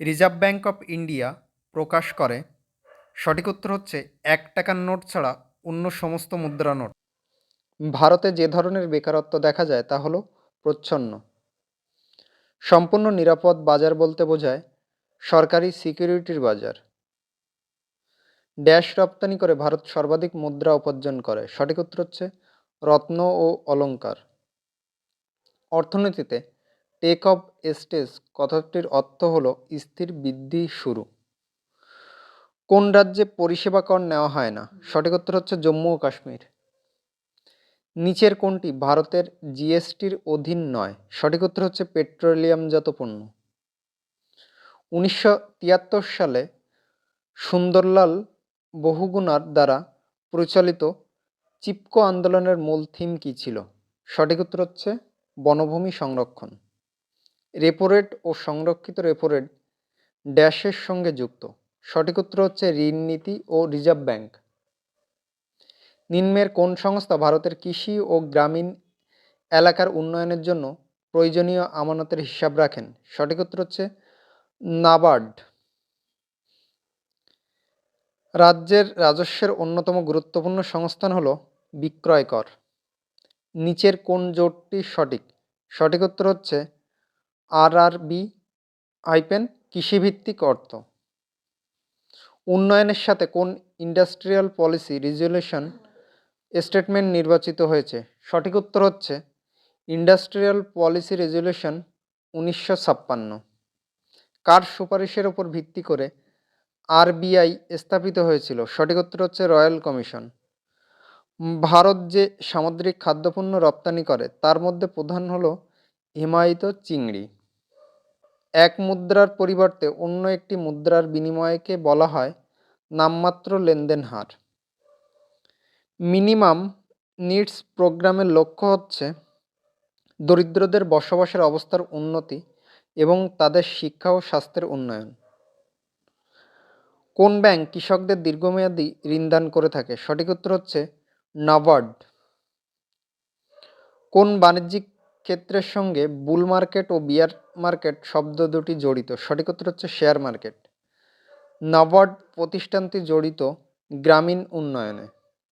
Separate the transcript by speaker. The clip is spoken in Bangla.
Speaker 1: রিজার্ভ ব্যাঙ্ক অফ ইন্ডিয়া প্রকাশ করে। সঠিক উত্তর হচ্ছে এক টাকার নোট ছাড়া অন্য সমস্ত মুদ্রা নোট। ভারতে যে ধরনের বেকারত্ব দেখা যায় তা হলো প্রচ্ছন্ন। সম্পূর্ণ নিরাপদ বাজার বলতে বোঝায় সরকারি সিকিউরিটির বাজার। ড্যাশ রপ্তানি করে ভারত সর্বাধিক মুদ্রা উপার্জন করে। সঠিক উত্তর হচ্ছে রত্ন ও অলংকার। অর্থনীতিতে টেক অফ স্টেজ কথাটির অর্থ হলো স্থির বৃদ্ধি শুরু। কোন রাজ্যে পরিষেবা কর নেওয়া হয় না? সঠিক উত্তর হচ্ছে জম্মু ও কাশ্মীর। নিচের কোনটি? ভারতের জিএসটির অধীন নয়। সঠিক উত্তর হচ্ছে পেট্রোলিয়ামজাত পণ্য। উনিশশো তিয়াত্তর সালে সুন্দরলাল বহুগুণার দ্বারা পরিচালিত চিপকো আন্দোলনের মূল থিম কী ছিল? সঠিক উত্তর হচ্ছে বনভূমি সংরক্ষণ। রেপোরেট ও সংরক্ষিত রেপোরেট ড্যাশের সঙ্গে যুক্ত। সঠিক উত্তর হচ্ছে ঋণ নীতি ও রিজার্ভ ব্যাংক। নিম্নের কোন সংস্থা ভারতের কৃষি ও গ্রামীণ এলাকার উন্নয়নের জন্য প্রয়োজনীয় আমানতের হিসাব রাখেন? সঠিক উত্তর হচ্ছে নাবার্ড। রাজ্যের রাজস্বের অন্যতম গুরুত্বপূর্ণ সংস্থান হল বিক্রয় কর নিচের কোন জোটটি সঠিক? সঠিক উত্তর হচ্ছে আর আর বি আইপেন কৃষিভিত্তিক অর্থ। উন্নয়নের সাথে কোন ইন্ডাস্ট্রিয়াল পলিসি রেজুলেশন স্টেটমেন্ট নির্বাচিত হয়েছে? সঠিক উত্তর হচ্ছে ইন্ডাস্ট্রিয়াল পলিসি রেজুলেশন উনিশশো ছাপ্পান্ন। কার সুপারিশের ওপর ভিত্তি করে আরবিআই স্থাপিত হয়েছিল? সঠিক উত্তর হচ্ছে রয়্যাল কমিশন। ভারত যে সামুদ্রিক খাদ্যপণ্য রপ্তানি করে, তার মধ্যে প্রধান হলো হিমায়িত চিংড়ি। এক মুদ্রার পরিবর্তে অন্য একটি মুদ্রার বিনিময়কে বলা হয় নামমাত্র লেনদেন হার। মিনিমাম নিডস প্রোগ্রামের লক্ষ্য হচ্ছে দরিদ্রদের বসবাসের অবস্থার উন্নতি এবং তাদের শিক্ষা ও স্বাস্থ্যের উন্নয়ন। কোন ব্যাংক কৃষকদের দীর্ঘমেয়াদী ঋণদান করে থাকে? সঠিক উত্তর হচ্ছে নাবার্ড। কোন বাণিজ্যিক ক্ষেত্রের সঙ্গে বুল মার্কেট ও বিয়ার মার্কেট শব্দ দুটি জড়িত। সঠিক উত্তর হচ্ছে শেয়ার মার্কেট নাবার্ড প্রতিষ্ঠানটি জড়িত গ্রামীণ উন্নয়নে।